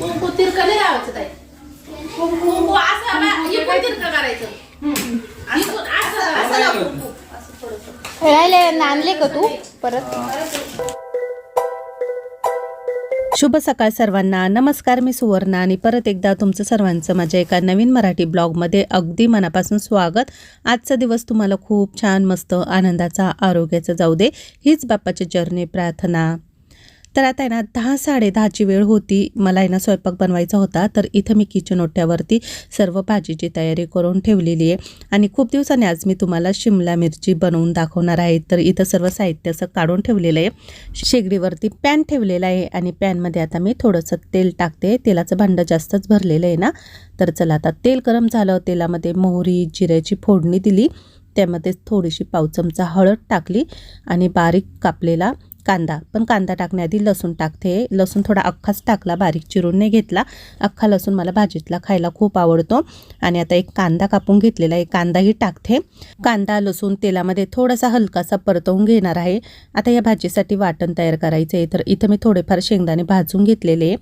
कुंकू तिरकं नाही लावायचं ताई. कुंकू असं बा- इकडून तिरकं करायचं. इकडून असं असं लाव कुंकू. असं थोडंसं. राहिले आणले का तू? परत. शुभ सकाळ सर्वांना. नमस्कार मी सुवर्णा आणि परत एकदा तुमचं सर्वांचं माझ्या एका नवीन मराठी ब्लॉगमध्ये अगदी मनापासून स्वागत. आजचा दिवस तुम्हाला खूप छान मस्त आनंदाचा आरोग्याचा जाऊ दे. हीच बाप्पाची चरणी प्रार्थना. तर आता आहे ना दहा साडे दहाची वेळ होती. मला आहे ना स्वयंपाक बनवायचा होता. तर इथं मी किचन ओट्यावरती सर्व भाजीची तयारी करून ठेवलेली आहे. आणि खूप दिवसांनी आज मी तुम्हाला शिमला मिरची बनवून दाखवणार आहे. तर इथं सर्व साहित्य असं काढून ठेवलेलं आहे. शेगडीवरती पॅन ठेवलेला आहे. आणि पॅनमध्ये आता मी थोडंसं तेल टाकते. तेलाचं भांडं जास्तच भरलेलं आहे ना. तर चला आता तेल गरम झालं. तेलामध्ये मोहरी जिऱ्याची फोडणी दिली. त्यामध्ये थोडीशी पाव चमचा हळद टाकली. आणि बारीक कापलेला कांदा. पण कांदा टाकण्याआधी लसूण टाकते. लसूण थोडा अख्खाच टाकला बारीक चिरून नाही घेतला. अख्खा लसूण मला भाजीतला खायला खूप आवडतो. आणि आता एक कांदा कापून घेतलेला आहे. कांदाही टाकते. कांदा लसूण तेलामध्ये थोडासा हलकासा परतवून घेणार आहे. आता या भाजीसाठी वाटण तयार करायचं आहे तर इथं मी थोडेफार शेंगदाणे भाजून घेतलेले. आहे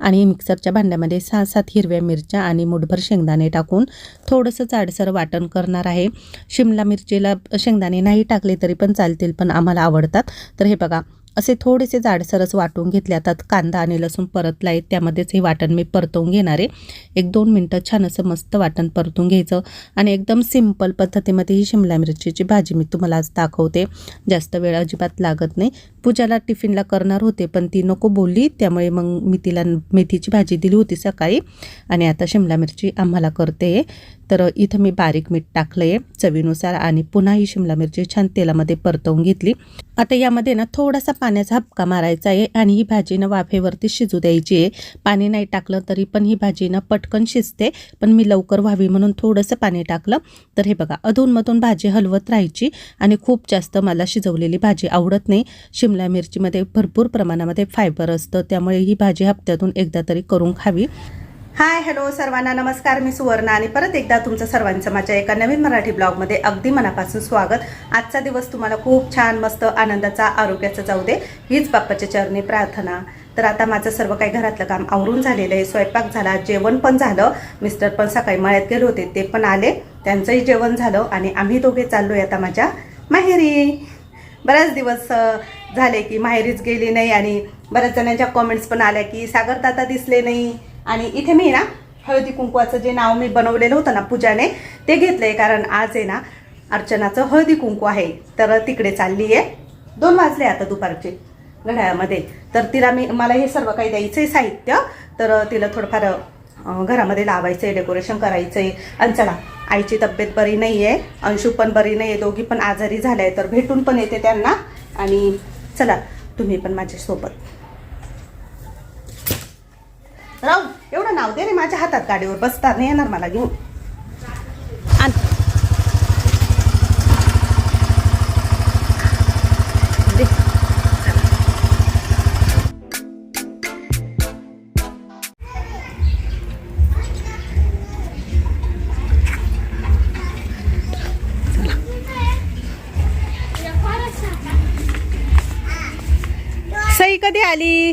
आणि मिक्सरच्या भांड्यामध्ये सहा सात हिरव्या मिरच्या आणि मुठभर शेंगदाणे टाकून थोडंसं जाडसर वाटण करणार आहे. शिमला मिरचीला शेंगदाणे नाही टाकले तरी पण चालतील पण आम्हाला आवडतात. तर हे बघा असे थोडेसे जाडसरच वाटून घेतले आता कांदा आणि लसूण परतला आहे त्यामध्येच हे वाटण मी परतवून घेणार आहे. एक दोन मिनटं छान असं मस्त वाटण परतून घ्यायचं आणि एकदम सिंपल पद्धतीमध्ये ही शिमला मिरचीची भाजी मी तुम्हाला आज दाखवते. जास्त वेळ अजिबात लागत नाही. पूजाला टिफिनला करणार होते पण ती नको बोलली. त्यामुळे मग मी तिला मेथीची भाजी दिली होती सकाळी आणि आता शिमला मिरची आम्हाला करते. तर इथं मी बारीक मीठ टाकलं आहे चवीनुसार आणि पुन्हा ही शिमला मिरची छान तेलामध्ये परतवून घेतली. आता यामध्ये ना थोडासा पाण्याचा हपका मारायचा आहे आणि ही भाजी ना वाफेवरती शिजू द्यायची आहे. पाणी नाही टाकलं तरी पण ही भाजी ना पटकन शिजते पण मी लवकर व्हावी म्हणून थोडंसं पाणी टाकलं. तर हे बघा अधूनमधून भाजी हलवत राहायची आणि खूप जास्त मला शिजवलेली भाजी आवडत नाही. शिमला मिरचीमध्ये भरपूर प्रमाणामध्ये फायबर असतं. त्यामुळे ही भाजी हप्त्यातून एकदा तरी करून खावी. हाय हॅलो सर्वांना नमस्कार. मी सुवर्णा आणि परत एकदा तुमचं सर्वांचं माझ्या एका नवीन मराठी ब्लॉगमध्ये अगदी मनापासून स्वागत. आजचा दिवस तुम्हाला खूप छान मस्त आनंदाचा आरोग्याचा जाऊ दे हीच बाप्पाच्या चरणी प्रार्थना. तर आता माझं सर्व काही घरातलं काम आवरून झालेलं आहे. स्वयंपाक झाला जेवण पण झालं. मिस्टर पण सकाळी मळ्यात गेले होते ते पण आले. त्यांचंही जेवण झालं आणि आम्ही दोघे चाललोय आता माझ्या माहेरी. बऱ्याच दिवस झाले की माहेरीच गेली नाही आणि बऱ्याच जणांच्या कॉमेंट्स पण आल्या की सागर दादा दिसले नाही. आणि इथे मी ना हळदी कुंकवाचं जे नाव मी बनवलेलं होतं ना पूजाने ते घेतलंय कारण आज आहे ना अर्चनाचं हळदी कुंकू आहे. तर तिकडे चालली आहे. दोन वाजले आता दुपारचे घड्याळामध्ये. तर तिला मी मला हे सर्व काही द्यायचं आहे साहित्य. तर तिला थोडंफार घरामध्ये लावायचं आहे डेकोरेशन करायचं आहे आणि चला आईची तब्येत बरी नाही आहे अंशू पण बरी नाही आहे दोघी पण आजारी झाल्या आहे तर भेटून पण येते त्यांना. आणि चला तुम्ही पण माझ्यासोबत. राहू एवढं नाव दे रे माझ्या हातात गाडीवर बसता नाही येणार मला घेऊन. कधी आली?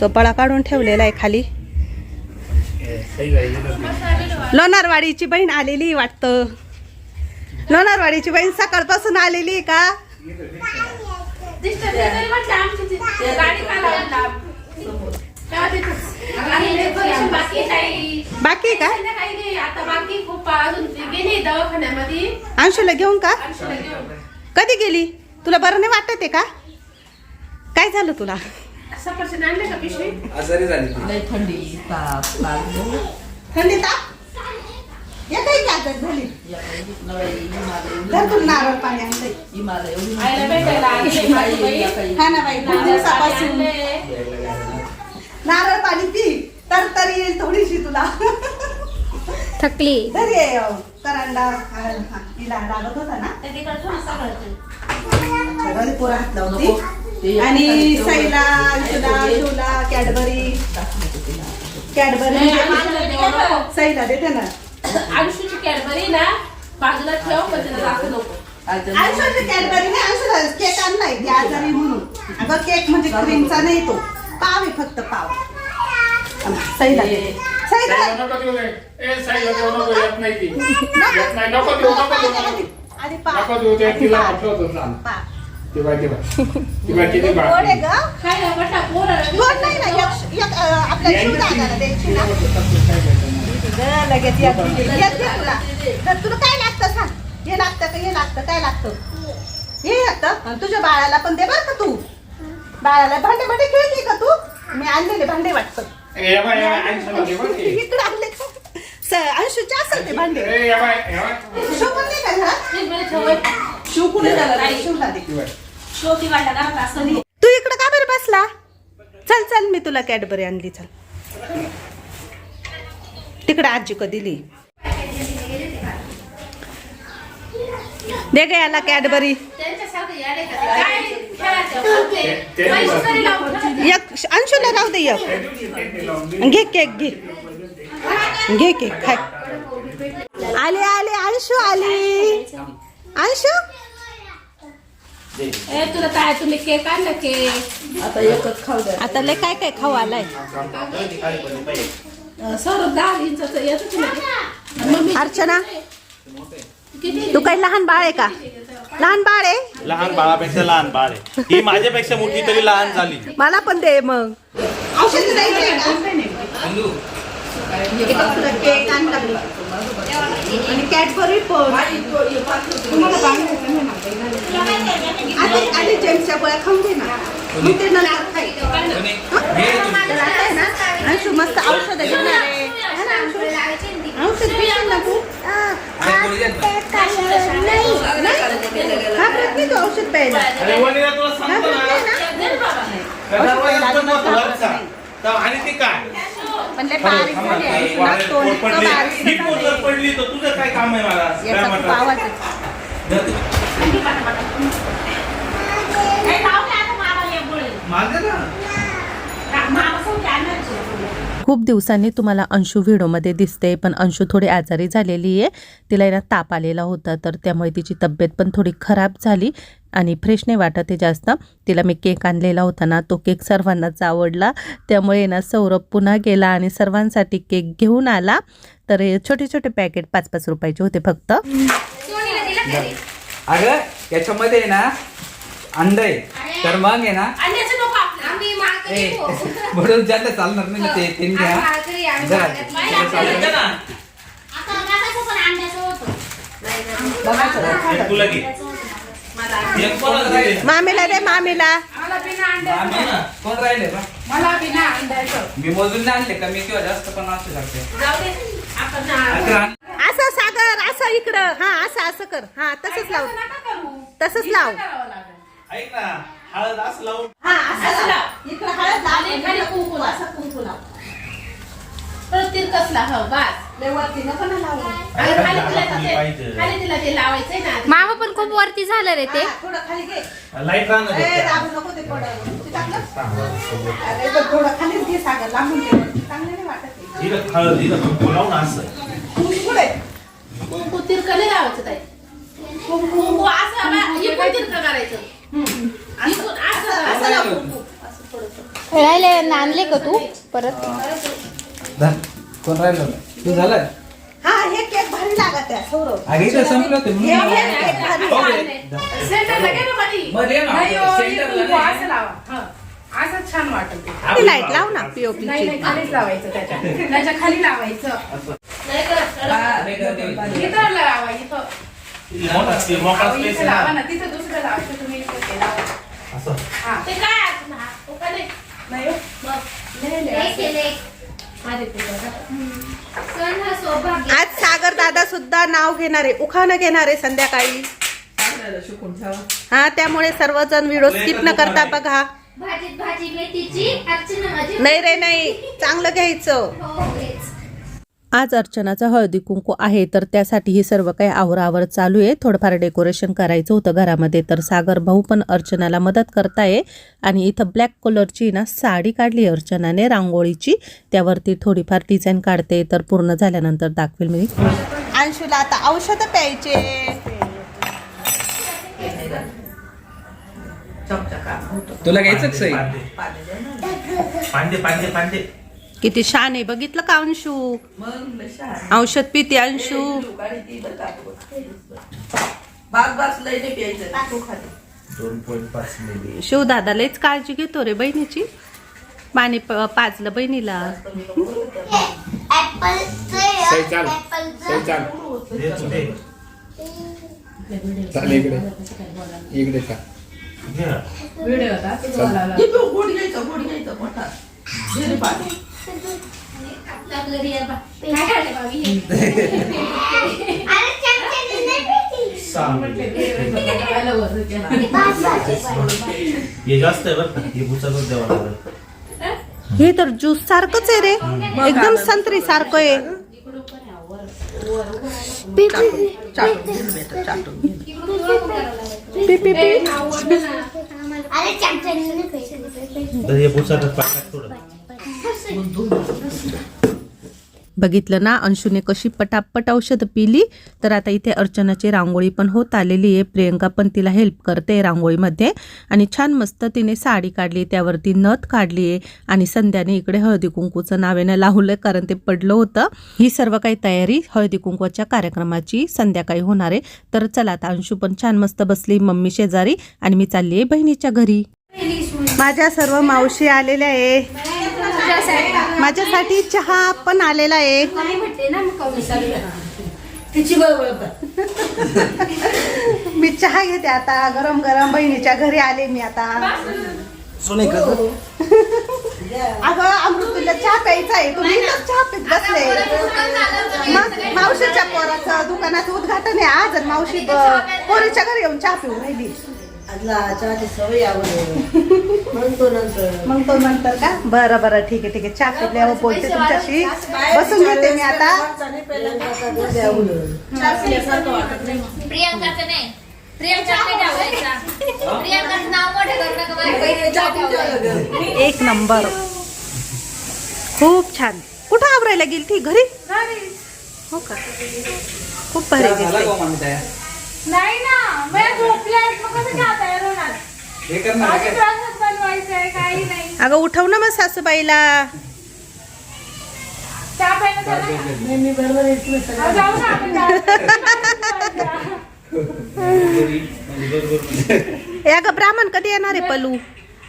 चोपाळा काढून ठेवलेला आहे खाली. लोणारवाडीची बहीण आलेली वाटतं. लोणारवाडीची बहीण सकाळपासून आलेली का? बाकी का? अंशूला घेऊन का? अंशूला घेऊन. कधी गेली? तुला बरं नाही वाटत आहे का? काय झालं तुला? सफरचंद आणले का पिशवी? आजारी झाली ती. थंडी ताप या धर तुला नारळ पाणी आणलंय आईला भेटायला आणले माझी बहीण. हा ना बाई खूप नारळ दिवसापासून. आणले. नारळ पाणी पी तर तरी येईल थोडीशी तुला. थकली. करंडा लागत होता ना. सगळं. पोरं हात लावती आणि कॅडबरी. कॅडबरी. सैला देते ना. अंशूची कॅडबरी ना बाजूला ठेव पण तिला दाखवू नको. आयुष्याची कॅडबरी नाही आयुष्याला केक आणलाय आजारी म्हणून. अगं केक म्हणजे क्रीमचा नाही तो. पाव आहे फक्त पाव. सईला दे. सईला साईला नको देऊ रे. ए, साईला देऊ नको, येत नाही ती. येत नाही, नको देऊ, नको देऊ, नको देऊ. आधी पाव नको देऊ, ते तिला होतं गोड आहे बटा पोरं गोड नाही ना एक- द्यायची ना लगेच तर काय लागतं सांग. हे लागतं का हे लागतं काय लागतं? हे लागतं आणि तुझ्या बाळाला पण दे बरं का तू. बाळाला भांडे भांडे खेळते का तू? मी आणलेले भांडे वाटतं. ए. इकडे आणले का? स- अंशूचे असेल ते भांडे. ए, या बाई, या बाई. शिव पण नाही का घरात फ्रीजमध्ये ठेवायचं. शिव कुठे झाला? शिवला दे ती इकडे का बरं बसला? चल चल मी तुला कॅडबरी आणली चल. तिकडे आजी का दिली. दे ग याला कॅडबरी. एक अंशूला दे. घे केक घे। घे केक खाय। आले आले अंशू आली। अंशू? ए, तुला काय तुम्ही केक आणलं केक आता लय काय काय खाऊ आलाय? सर दहा येतं मी अर्चना? तू काही लहान बाळ आहे का? लहान बाळ आहे? लहान बाळापेक्षा लहान बाळ आहे. ही माझ्यापेक्षा मोठी तरी लहान झाली. मला पण दे मग. औषध द्यायचे का? इकडं तुला केक आणला मी. आणि कॅडबरी पण. आधी आधी जेम्सच्या गोळ्या खाऊन ना. मग ते नंतर खाई. तर आता आहे ना अंशू मस्त औषध घेणार आहे. ना, अंशू? औषध प्यायला. आणि ते काय? पडली. ही तर तुझं काय काम आहे मला. माझं ना. खूप दिवसांनी तुम्हाला अंशू व्हिडिओमध्ये दिसते पण अंशू थोडी आजारी झालेली आहे. तिला आहे ना ताप आलेला होता तर त्यामुळे तिची तब्येत पण थोडी खराब झाली आणि फ्रेश नाही वाटत आहे जास्त. तिला मी केक आणलेला होता ना तो केक सर्वांनाच आवडला. त्यामुळे ना सौरभ पुन्हा गेला आणि सर्वांसाठी केक घेऊन आला. तर हे छोटे छोटे पॅकेट पाच पाच रुपयाचे होते फक्त. अगं याच्यामध्ये ना अंड आहे तर मग आहे ना अंड्याचं नको आपलं. ए, म्हणून ज्यांना चालणार नाही ना ते त्यांनी घ्या. जरा तिला चालतं ना. एक तुला घे एक कोणाला दिले? मामीला दे मामीला. मला बिना अंड्याचं आम्ही ना. कोण राहिले बा? मला बिना अंड्याचं. मी मोजून नाही आणले कमी किंवा जास्त पण असू शकते. अकरा आण- सागर असं इकडं. हा असं असं कर. हा तसंच लाव. असं नका करू. तसंच लाव. ऐक ना. हळद असं लावून हा असं असं लाव लाव. इकडं हळद लाव आणि खाली कुंकू लाव. असं कुंकू लाव हो, बस. लय वरती नको ना लावू आणि खाली तिला घातली ते- पाहिजे. खाली तिला ते लावायचंय ना मामा पण खूप वरती झालं रे ते हा, थोडं खाली घे लाइट राहणार ए, आहे त्या. दाबू नको ते पडलं. ते टाकलं? अरे, पण थोडं खालीच घे सागर लांबून घे चांगलं नाही वाटत ते. इथं हळद इथं कुंकू लावून असं कुंकू कुंकू तिरकं नाही लावायचं ताई कुंकू असं बा- इकडून तिरकं करायचं राहिले नांदले का तू परत धर. कोण राहिलं तू झालं हा हे केक भारी लागत आहे सौरभ अरे इथं संपलं ते हे म्हणून हे केक भारी हो, लागत. सेंटरला घे ना मधी. मध्ये ये ना, नाही हो, सेंटरला इकडून नाही. असं लावा. हं. असं छान वाटेल ते. ती लाइट लाव ना पीओपी नाही नाही खालीच लावायचं त्याच्या त्याच्याखाली लावायचं हा. इथं लावा इथं मोठा मोकळा आहे लावा ना. ना तिथं दुसरं लावायचं तुम्ही इथं ते लावा. हा. ते काय? हो नाही? नाही हो? नाही, नाही, असं. आज सागर दादा सुद्धा नाव घेणार आहे उखाणं घेणार आहे संध्याकाळी हा त्यामुळे सर्वजण व्हिडिओ स्किप न करता बघा. भाजीत भाजी मेथीची अर्चना माझी नाही रे नाही. चांगलं घ्यायचं. हो आज अर्चनाचा हळदी कुंकू आहे तर त्यासाठी ही सर्व काही आवरावर चालू आहे. थोडंफार डेकोरेशन करायचं होतं घरामध्ये तर सागर भाऊ पण अर्चनाला मदत करताय. आणि इथं ब्लॅक कलरची ना साडी काढली अर्चनाने रांगोळीची. त्यावरती थोडीफार डिझाईन काढते तर पूर्ण झाल्यानंतर दाखवेल मी. अंशूला आता औषध प्यायचे. तुला घ्यायचं पांडे पांडे पांडे किती छान आहे. बघितलं का अंशू? औषध पिते अंशू. मिली. शिवदादा लयच काळजी घेतो रे बहिणीची. पाणी प- पाजलं बहिणीला. इकडे. इकडे का हे? जास्त आहे बरं हे द्यावं लागेल हे तर ज्यूस सारखंच आहे रे एकदम संत्री सारखं आहे पी पी पी अरे चमच्याने नाही पिती. तर हे बुचाच पाठात थोडं बघितलं ना अंशूने कशी पटापट औषध पिली. तर आता इथे अर्चनाची रांगोळी पण होत आलेली आहे. प्रियंका पण तिला हेल्प करते रांगोळीमध्ये. आणि छान मस्त तिने साडी काढली त्यावरती नथ काढली आहे. आणि संध्याने इकडे हळदी कुंकूचं नावेनं लावलं कारण ते पडलं होतं. ही सर्व काही तयारी हळदी कुंकूच्या कार्यक्रमाची संध्याकाळी होणार आहे. तर चला आता अंशू पण छान मस्त बसली मम्मी शेजारी. आणि मी चालली आहे बहिणीच्या घरी. माझ्या सर्व मावशी आलेल्या आहे. माझ्यासाठी चहा पण आलेला आहे. मी चहा घेते आता. गरम गरम बहिणीच्या घरी आले मी आता. अगं अमृतुल्य चहा प्यायचा आहे. तुम्ही चहा पित बसले. मग मावशीच्या पोराचं दुकानाचं उद्घाटन आहे आज. मावशी पोरीच्या घरी येऊन चहा पिऊन राहिली. मग तो नंतर. का? बरं बरं ठीक आहे ठीक आहे. चहा पिल्यावर बोलते तुमच्याशी. बसून घेते मी आता. प्रियांकाचं नाही. एक नंबर. खूप छान. कुठं आवरायला गेली ती घरी हो का? खूप भारी दिसते? नाही ना मी झोपले मग कसं हे कर ना माझे काही नाही. अगं उठव ना मग सासूबाईला. चहा प्यायला चला ना. अहो, जाऊ ना आपण चहा. घरी, बरोबर. ए अगं ब्राह्मण कधी येणार आहे पलू?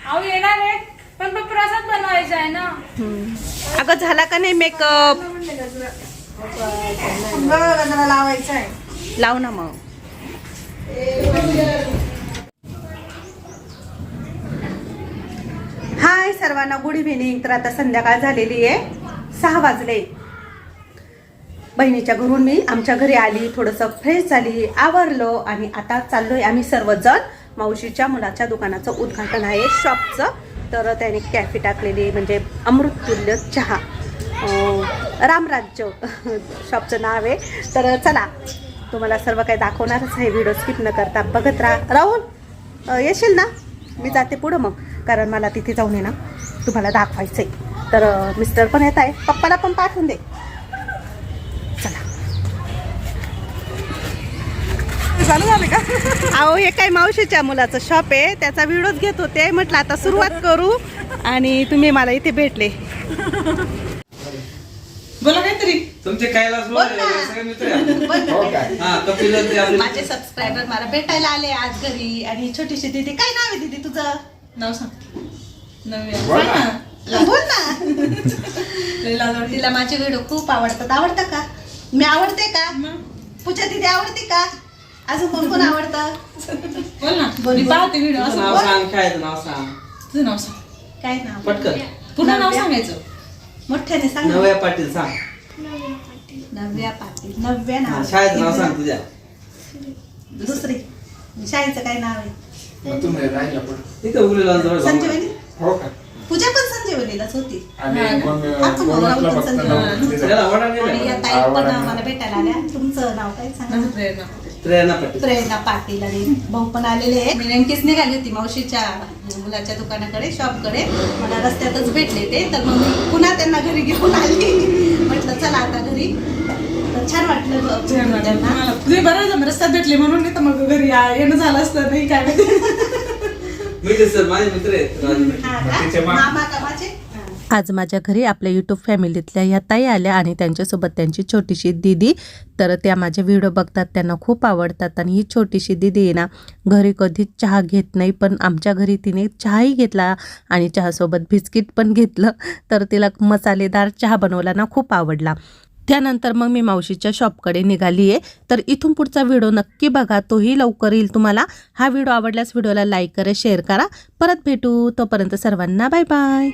अहो येणार आहे पण मग प्रसाद बनवायचा आहे ना. अगं झाला का नाही मेकअप लावायचं आहे. लाव ना मग. हाय सर्वांना गुड इव्हिनिंग. तर आता संध्याकाळ झालेली आहे. सहा वाजले. बहिणीच्या घरून मी आमच्या घरी आली थोडंसं फ्रेश झाली आवरलो आणि आता चाललोय आम्ही सर्वजण मावशीच्या मुलाच्या दुकानाचं उद्घाटन आहे शॉपचं तर त्याने कॅफे टाकलेली आहे, म्हणजे अमृततुल्य चहा. रामराज्य. शॉपचं नाव आहे. तर चला तुम्हाला सर्व काही दाखवणारच आहे. व्हिडिओ स्किप न करता बघत राहा. राहुल येशील ना? मी जाते पुढं मग कारण मला तिथे जाऊन आहे ना तुम्हाला दाखवायचं आहे तर मिस्टर पण येत आहे. पप्पाला पण पाठवून दे. चला. चालू झालं का? अहो हे काय मावशीच्या मुलाचं शॉप आहे. त्याचा व्हिडिओच घेत होते. म्हटलं आता सुरुवात करू आणि तुम्ही मला इथे भेटले. बोला काहीतरी. तुमचे कैलास बोल सगळे मित्र आहे. हो काय हा कपिल ते आपले- माझे सबस्क्रायबर मला भेटायला आले आज घरी आणि छोटीशी दीदी. काय नाव आहे दीदी तुझं? नाव सांग. बोल ना. बोल ना. तिला माझे व्हिडिओ खूप आवडतात. आवडतं का? मी आवडते का? पूजा दीदी आवडते का? अजून कोण कोण आवडतं? बोल ना. बोल पाहते व्हिडिओ तुझं नाव सांग काय नाव सांग? तुझं नाव सांग. काय नाव? पटकन. पूर्ण नाव सांगायचं. मोठ्याने सांग. नव्या पाटील सांग. नव्या पाटील. नव्या नाव. शाळेचं नाव सांग तुझ्या. दुसरी. शाळेचं काय नाव आहे? मग तुम्ही राहिला पुढे. तिथं उरलेला जवळ जाऊ. संजीवनी? हो का? पूजा पण संजीवनीलाच होती. आणि मग आपण कोणाला राहुल पण फक्त संजीवनी. नाव दिलं. त्याला आवडा आणि गेला या ताई पण मला भेटायला आल्या. तुमचं नाव काय सांगा? प्रेरणा पाटील. प्रेरणा पाटील. आणि भाऊ पण आलेले आहे मी नेमकीच निघाली होती मावशीच्या मुलाच्या दुकानाकडे शॉपकडे. मला रस्त्यातच भेटले ते. तर मग मी पुन्हा त्यांना घरी घेऊन आली. म्हटलं चला आता घरी. छान वाटलं गं. छान वाटलं मला. तुम्ही बरं झालं रस्त्यात भेटले म्हणून नाही तर मग घरी आ- येणं झालं असतं नाही काय माहिती मी सर माझे मित्र आहेत हा का? तिचे मा- मामा का माझे हा. आज माझ्या घरी आपल्या यूट्यूब फॅमिलीतल्या ह्या ताई आल्या आणि त्यांच्यासोबत त्यांची छोटीशी दिदी तर त्या माझे व्हिडिओ बघतात त्यांना खूप आवडतात आणि ही छोटीशी दिदी आहे ना घरी कधीच चहा घेत नाही पण आमच्या घरी तिने चहाही घेतला आणि चहासोबत बिस्किट पण घेतलं तर तिला मसालेदार चहा बनवला ना खूप आवडला त्यानंतर मग मी मावशीच्या शॉपकडे निघाली आहे तर इथून पुढचा व्हिडिओ नक्की बघा. तोही लवकर येईल तुम्हाला. हा व्हिडिओ आवडल्यास व्हिडिओला लाईक करा शेअर करा. परत भेटू. तोपर्यंत सर्वांना बाय बाय